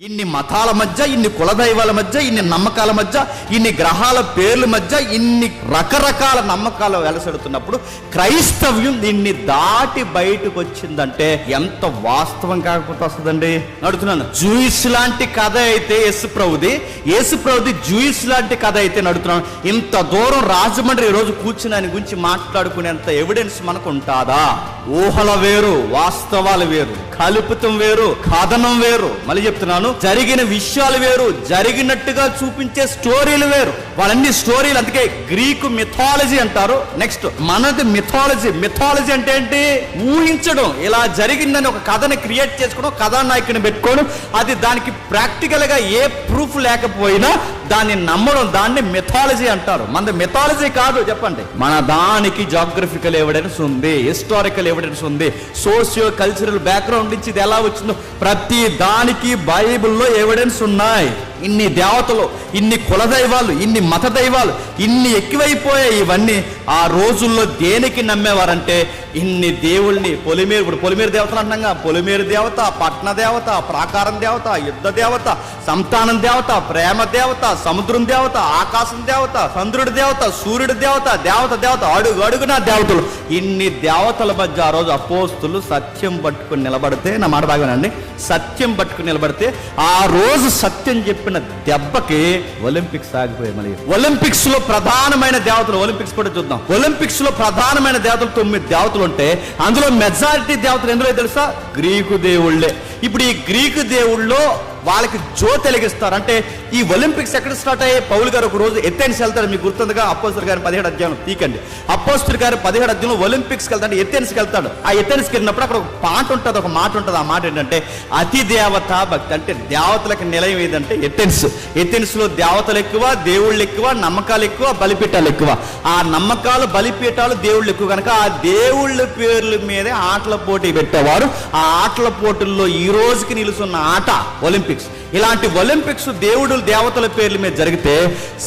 ఇన్ని మతాల మధ్య ఇన్ని కులదైవాల మధ్య ఇన్ని నమ్మకాల మధ్య ఇన్ని గ్రహాల పేర్ల మధ్య ఇన్ని రకరకాల నమ్మకాలు వెలసెడుతున్నప్పుడు క్రైస్తవ్యం దీన్ని దాటి బయటకు వచ్చిందంటే ఎంత వాస్తవం కాకపోతే వస్తుందండి. నడుతున్నాను జూయిస్ లాంటి కథ అయితే యేసు ప్రభుది యేసు ప్రభుది జూయిస్ లాంటి కథ అయితే నడుతున్నాను. ఇంత దూరం రాజమండ్రి ఈరోజు రోజు కూర్చుని ఆయన గురించి మాట్లాడుకునేంత ఎవిడెన్స్ మనకు ఉంటుందా ఊహల వేరు వాస్తవాలు వేరు కలుపుతం వేరు కథనం వేరు. మళ్ళీ చెప్తున్నాను జరిగిన విషయాలు వేరు జరిగినట్టుగా చూపించే స్టోరీలు వేరు. వాళ్ళన్ని స్టోరీలు అందుకే గ్రీకు మిథాలజీ అంటారు. నెక్స్ట్ మనది మిథాలజీ మిథాలజీ అంటే ఏంటి? ఊహించడం. ఇలా జరిగిందని ఒక కథని క్రియేట్ చేసుకోవడం కథానాయకుని పెట్టుకోవడం. అది దానికి ప్రాక్టికల్గా ఏ ప్రూఫ్ లేకపోయినా దాన్ని నమ్మడం దాన్ని మిథాలజీ అంటారు. మన మిథాలజీ కాదు చెప్పండి. మన దానికి జాగ్రఫికల్ ఎవిడెన్స్ ఉంది హిస్టారికల్ ఎవిడెన్స్ ఉంది. సోషియో కల్చరల్ బ్యాక్గ్రౌండ్ నుంచి ఇది ఎలా వచ్చిందో ప్రతి దానికి బైబిల్లో ఎవిడెన్స్ ఉన్నాయి. ఇన్ని దేవతలు ఇన్ని కుల దైవాలు ఇన్ని మత దైవాలు ఇన్ని ఎక్కువైపోయాయి ఇవన్నీ. ఆ రోజుల్లో దేనికి నమ్మేవారంటే ఇన్ని దేవుళ్ళని పొలిమేరు ఇప్పుడు పొలిమేరు దేవతలు అంటాంగా పొలిమేరు దేవత పట్న దేవత ప్రాకారం దేవత యుద్ధ దేవత సంతానం దేవత ప్రేమ దేవత సముద్రం దేవత ఆకాశం దేవత చంద్రుడి దేవత సూర్యుడి దేవత దేవత దేవత అడుగు అడుగున దేవతలు. ఇన్ని దేవతల మధ్య ఆ రోజు అపోస్తులు సత్యం పట్టుకుని నిలబడితే నా మాట బాగానండి సత్యం పట్టుకుని నిలబడితే ఆ రోజు సత్యం చెప్పిన దెబ్బకి ఒలింపిక్స్ ఆగిపోయాయి మళ్ళీ. ఒలింపిక్స్లో ప్రధానమైన దేవతలు ఒలింపిక్స్ కూడా చూద్దాం. ఒలింపిక్స్లో ప్రధానమైన దేవతలు తొమ్మిది దేవతలు ఉంటే అందులో మెజారిటీ దేవతలు ఎందులో తెలుసా? గ్రీకు దేవుళ్ళే. ఇప్పుడు ఈ గ్రీకు దేవుళ్ళలో వాళ్ళకి జో తెలిగిస్తారు. అంటే ఈ ఒలింపిక్స్ ఎక్కడ స్టార్ట్ అయ్యాయి? పౌలు గారు ఒక రోజు ఎత్తెన్స్ వెళ్తారు. మీకు గుర్తుందిగా అపోస్తుల గారి పదిహేడు అధ్యాయం తీకండి అపోస్తుల గారు పదిహేడు అధ్యాయంలో ఒలింపిక్స్కి వెళ్తాడు. ఎత్తెన్స్కి వెళ్తాడు. ఆ ఎత్తెన్స్కి వెళ్ళినప్పుడు అక్కడ ఒక పాట ఉంటుంది ఒక మాట ఉంటుంది. ఆ మాట ఏంటంటే అతి దేవత భక్తి. అంటే దేవతలకు నిలయం ఏదంటే ఎత్తెన్స్ ఎత్తెన్స్లో దేవతలు ఎక్కువ దేవుళ్ళు ఎక్కువ నమ్మకాలు ఎక్కువ బలిపీఠాలు ఎక్కువ. ఆ నమ్మకాలు బలిపీఠాలు దేవుళ్ళు ఎక్కువ. కనుక ఆ దేవుళ్ళ పేర్ల మీదే ఆటల పోటీ పెట్టేవారు. ఆ ఆటల పోటీల్లో ఈ రోజుకి నిలుస్తున్న ఆట ఒలింపిక్స్ ఇలాంటి ఒలింపిక్స్ దేవుడు దేవతల పేర్ల మీద జరిగితే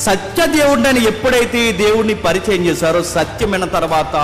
సత్య దేవుడిని ఎప్పుడైతే ఈ దేవుడిని పరిచయం చేశారో సత్యమైన తర్వాత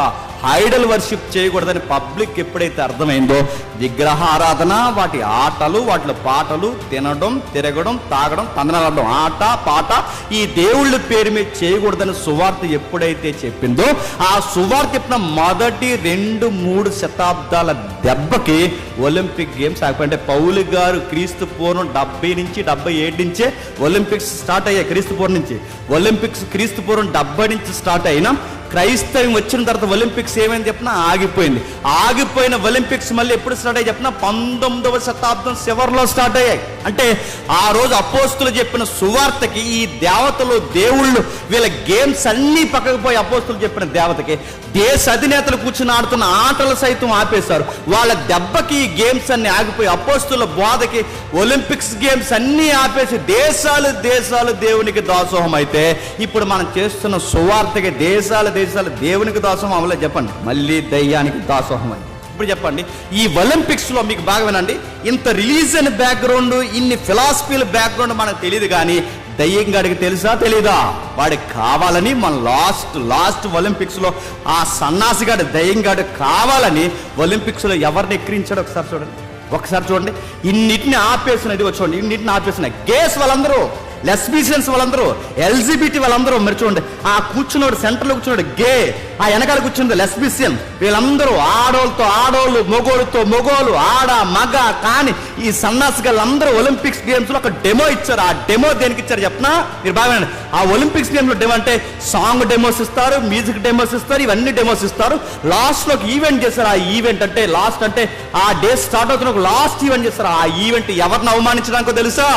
ఐడల్ వర్షిప్ చేయకూడదని పబ్లిక్ ఎప్పుడైతే అర్థమైందో విగ్రహ ఆరాధన వాటి ఆటలు వాటి పాటలు తినడం తిరగడం తాగడం తందనాడడం ఆట పాట ఈ దేవుళ్ళ పేరు మీద చేయకూడదని సువార్త ఎప్పుడైతే చెప్పిందో ఆ సువార్త చెప్పిన మొదటి రెండు మూడు శతాబ్దాల దెబ్బకి ఒలింపిక్ గేమ్స్ అంటే పౌలు గారు క్రీస్తు పూర్వం డెబ్బై నుంచి డెబ్బై ఏడు నుంచే ఒలింపిక్స్ స్టార్ట్ అయ్యాయి క్రీస్తు పూర్వం నుంచి. ఒలింపిక్స్ క్రీస్తు పూర్వం డెబ్బై నుంచి స్టార్ట్ అయినా క్రైస్తవం వచ్చిన తర్వాత ఒలింపిక్స్ ఏమైంది చెప్పినా ఆగిపోయింది. ఆగిపోయిన ఒలింపిక్స్ మళ్ళీ ఎప్పుడు స్టార్ట్ అయ్యి చెప్పినా పంతొమ్మిదవ శతాబ్దం చివరిలో స్టార్ట్ అయ్యాయి. అంటే ఆ రోజు అపోస్తులు చెప్పిన సువార్తకి ఈ దేవతలు దేవుళ్ళు వీళ్ళ గేమ్స్ అన్నీ పక్కకు పోయి అపోస్తులు చెప్పిన దేవతకి దేశ అధినేతలు కూర్చుని ఆడుతున్న ఆటలు సైతం ఆపేశారు. వాళ్ళ దెబ్బకి ఈ గేమ్స్ అన్ని ఆగిపోయి అపోస్తుల బోధకి ఒలింపిక్స్ గేమ్స్ అన్నీ ఆపేసి దేశాలు దేశాలు దేవునికి దాసోహం అయితే ఇప్పుడు మనం చేస్తున్న సువార్తకి దేశాలు దేశాలు దేవునికి దాసోహం చెప్పండి. మళ్ళీ దయ్యానికి దాసోహం అని. ఇప్పుడు చెప్పండి ఈ ఒలింపిక్స్లో మీకు బాగా వినండి ఇంత రిలీజియన్ బ్యాక్గ్రౌండ్ ఇన్ని ఫిలాసఫీల బ్యాక్గ్రౌండ్ మనకు తెలియదు కానీ దయ్యం గాడికి తెలుసా తెలీదా? వాడికి కావాలని మన లాస్ట్ లాస్ట్ ఒలింపిక్స్లో ఆ సన్నాసిగాడు దయ్యం గాడు కావాలని ఒలింపిక్స్లో ఎవరిని ఎక్కిరించాడు ఒకసారి చూడండి. ఒకసారి చూడండి. ఇన్నిటిని ఆపేసిన ఇదిగో చూడండి ఇన్నిటిని ఆపేసిన గేస్ వాళ్ళందరూ లెస్బీషియన్స్ వాళ్ళందరూ ఎల్జీబీటీ వాళ్ళందరూ మరి చూడండి ఆ కూర్చున్నాడు సెంటర్లో కూర్చున్నాడు గే ఆ వెనకాల కూర్చున్నది లెస్బీషియన్. వీళ్ళందరూ ఆడోళ్ళతో ఆడోళ్ళు మొగోళ్ళతో మొగోళ్ళు ఆడ మగ కాని ఈ సన్నాసిగాళ్ళందరూ ఒలింపిక్స్ గేమ్స్లో ఒక డెమో ఇచ్చారు. ఆ డెమో దేనికి ఇచ్చారు చెప్పనా మీరు బాగా ఆ ఒలింపిక్స్ గేమ్లో డెమో అంటే సాంగ్ డెమోస్ ఇస్తారు మ్యూజిక్ డెమోస్ ఇస్తారు ఇవన్నీ డెమోస్ ఇస్తారు. లాస్ట్లో ఒక ఈవెంట్ చేస్తారు ఆ ఈవెంట్ అంటే లాస్ట్ అంటే ఆ డే స్టార్ట్ అవుతున్న ఒక లాస్ట్ ఈవెంట్ చేస్తారు ఆ ఈవెంట్ ఎవరిని అవమానించడానికో తెలుసా?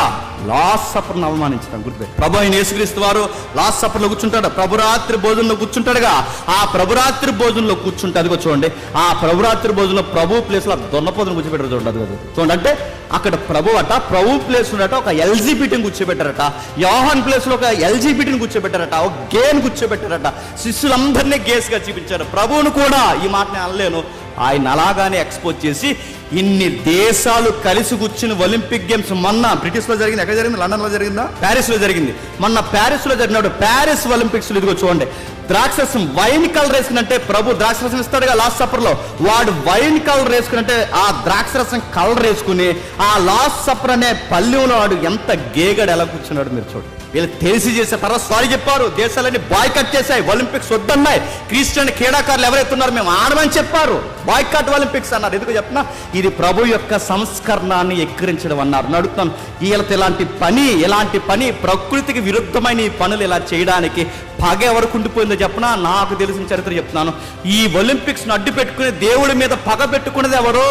లాస్ట్ సఫర్ను అవమానించడం గుర్తుపెట్టి. ప్రభు ఆయన యేసుక్రీస్తు వారు లాస్ట్ సఫర్లో కూర్చుంటాడు. ప్రభురాత్రి భోజనంలో కూర్చుంటాడుగా. ఆ ప్రభురాత్రి భోజనంలో కూర్చుంటే అదిగో చూడండి. ఆ ప్రభురాత్రి భోజనంలో ప్రభు ప్లేస్లో దొన్నపోతును కూర్చోబెట్టారు చూడండి అది చూడండి అంటే అక్కడ ప్రభు అట ప్రభు ప్లేస్ ఉండట ఒక ఎల్జీబీటీని కూర్చోబెట్టారట. యోహాన్ ప్లేస్లో ఒక ఎల్జీబీటీని కూర్చోబెట్టారట ఒక గేని కూర్చోబెట్టారట. శిష్యులందరినీ గేస్గా చూపించారు. ప్రభువును కూడా ఈ మాట నేను అనలేను. ఆయన అలాగానే ఎక్స్పోజ్ చేసి ఇన్ని దేశాలు కలిసి కూర్చుని ఒలింపిక్ గేమ్స్ మొన్న బ్రిటిష్లో జరిగింది. ఎక్కడ జరిగింది? లండన్లో జరిగిందా? ప్యారిస్లో జరిగింది. మొన్న ప్యారిస్లో జరిగినప్పుడు ప్యారిస్ ఒలింపిక్స్ ఇదిగో చూడండి. ద్రాక్షరసం వైన్ కలర్ వేసుకునంటే ప్రభు ద్రాక్షరసం ఇస్తాడుగా లాస్ట్ సప్పర్లో. వాడు వైన్ కలర్ వేసుకునంటే ఆ ద్రాక్షరసం కలర్ వేసుకుని ఆ లాస్ట్ సప్పర్ అనే పల్లెంలో వాడు ఎంత గేగడు ఎలా కూర్చున్నాడు మీరు చూడండి. వీళ్ళు తెలిసి చేసే తర్వాత సారీ చెప్పారు. దేశాలన్నీ బాయ్ కట్ చేశాయి. ఒలింపిక్స్ వద్దన్నాయి. క్రిస్టియన్ క్రీడాకారులు ఎవరైతే ఉన్నారో మేము ఆడమని చెప్పారు. బాయ్ కట్ ఒలింపిక్స్ అన్నారు. ఎందుకు చెప్పినా ఇది ప్రభు యొక్క సంస్కరణాన్ని ఎక్కిరించడం అన్నారు. నడుతున్నాను వీళ్ళతో ఇలాంటి పని ఇలాంటి పని ప్రకృతికి విరుద్ధమైన ఈ పనులు ఇలా చేయడానికి పగ ఎవరికి ఉండిపోయిందో చెప్పనా? నాకు తెలిసిన చరిత్ర చెప్తున్నాను. ఈ ఒలింపిక్స్ను అడ్డు పెట్టుకుని దేవుడి మీద పగ పెట్టుకునేది ఎవరో?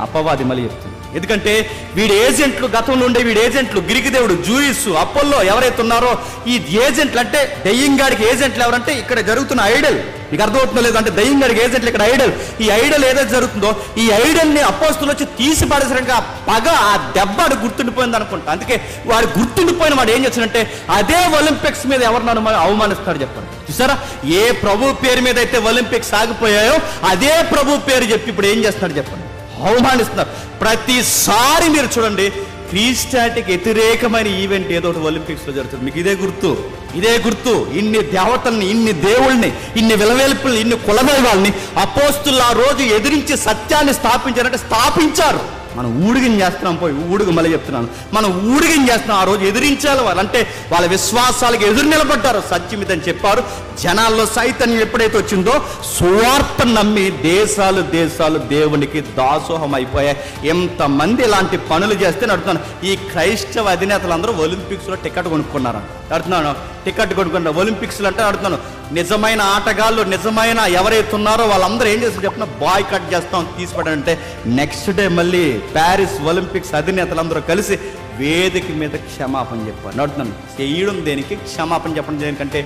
అపవాది మళ్ళీ చెప్తుంది. ఎందుకంటే వీడి ఏజెంట్లు గతంలో ఉండే వీడి ఏజెంట్లు గిరికి దేవుడు జూయిస్ అప్పల్లో ఎవరైతే ఉన్నారో ఈ ఏజెంట్లు అంటే దెయ్యంగాడికి ఏజెంట్లు ఎవరంటే ఇక్కడ జరుగుతున్న ఐడల్. మీకు అర్థమవుతుందో లేదు అంటే దయ్యంగాడికి ఏజెంట్లు ఇక్కడ ఐడల్ ఈ ఐడల్ ఏదైతే జరుగుతుందో ఈ ఐడల్ని అపోస్తులు వచ్చి తీసి పడేసరికి ఆ పగ ఆ దెబ్బ ఆడు గుర్తుండిపోయింది అనుకుంటా. అందుకే వాడు గుర్తుండిపోయిన వాడు ఏం చేస్తాడంటే అదే ఒలింపిక్స్ మీద ఎవరినను అవమానిస్తాడు చెప్పండి చూసారా? ఏ ప్రభు పేరు మీద అయితే ఒలింపిక్స్ ఆగిపోయాయో అదే ప్రభు పేరు చెప్పి ఇప్పుడు ఏం చేస్తాడు చెప్పండి. అవమానిస్తున్నారు. ప్రతిసారి మీరు చూడండి క్రీస్టాటికి వ్యతిరేకమైన ఈవెంట్ ఏదో ఒకటి ఒలింపిక్స్లో జరుగుతుంది. మీకు ఇదే గుర్తు. ఇదే గుర్తు. ఇన్ని దేవతల్ని ఇన్ని దేవుల్ని ఇన్ని విలవేల్పుల్ని ఇన్ని కులదైవాల్ని అపోస్తులు ఆ రోజు ఎదిరించి సత్యాన్ని స్థాపించారంటే స్థాపించారు. మనం ఊడిగం చేస్తున్నాం పోయి ఊడుగు మళ్ళీ చెప్తున్నాను. మనం ఊడిగిన చేస్తున్నాం ఆ రోజు ఎదిరించాలి వాళ్ళు అంటే వాళ్ళ విశ్వాసాలకు ఎదురు నిలబడ్డారు సత్యం చెప్పారు. జనాల్లో సైతన్యం ఎప్పుడైతే వచ్చిందో సువార్త నమ్మి దేశాలు దేశాలు దేవునికి దాసోహం అయిపోయాయి ఎంతమంది ఇలాంటి పనులు చేస్తే నడుతున్నాను ఈ క్రైస్తవ అధినేతలందరూ ఒలింపిక్స్లో టికెట్ కొనుక్కున్నారు అడుగుతున్నాను టికెట్ కొనుక్కున్నారు ఒలింపిక్స్లో అంటే అడుగుతున్నాను నిజమైన ఆటగాళ్ళు నిజమైన ఎవరైతే ఉన్నారో వాళ్ళందరూ ఏం చేస్తారు చెప్పిన బాయ్ కట్ చేస్తాం తీసిపడంటే నెక్స్ట్ డే మళ్ళీ ప్యారిస్ ఒలింపిక్స్ అధినేతలందరూ కలిసి వేదిక మీద క్షమాపణ చెప్పారు. నడుతున్నాను చెయ్యడం దేనికి? క్షమాపణ చెప్పడం దేనికంటే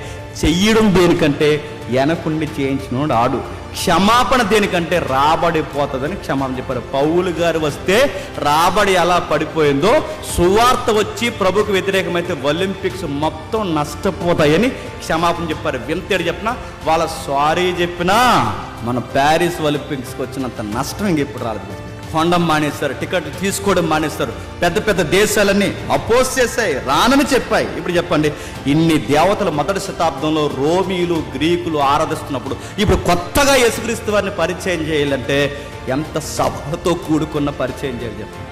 చెయ్యడం దేనికంటే వెనకుండి చేయించినోడు ఆడు. క్షమాపణ దేనికంటే రాబడి పోతుందని క్షమాపణ చెప్పారు. పౌలు గారు వస్తే రాబడి ఎలా పడిపోయిందో సువార్త వచ్చి ప్రభుకు వ్యతిరేకమైతే ఒలింపిక్స్ మొత్తం నష్టపోతాయని క్షమాపణ చెప్పారు. వింతేడు చెప్పినా వాళ్ళ సారీ చెప్పినా మన ప్యారిస్ ఒలింపిక్స్కి వచ్చినంత నష్టం ఇంక ఇప్పుడు రాలేదు. కొండం మానేస్తారు టికెట్ తీసుకోవడం మానేస్తారు. పెద్ద పెద్ద దేశాలన్నీ అపోజ్ చేశాయి రానని చెప్పాయి. ఇప్పుడు చెప్పండి ఇన్ని దేవతలు మొదటి శతాబ్దంలో రోమీలు గ్రీకులు ఆరాధిస్తున్నప్పుడు ఇప్పుడు కొత్తగా యేసుక్రీస్తు వారిని పరిచయం చేయాలంటే ఎంత సభతో కూడుకున్న పరిచయం చేయాలి చెప్పండి.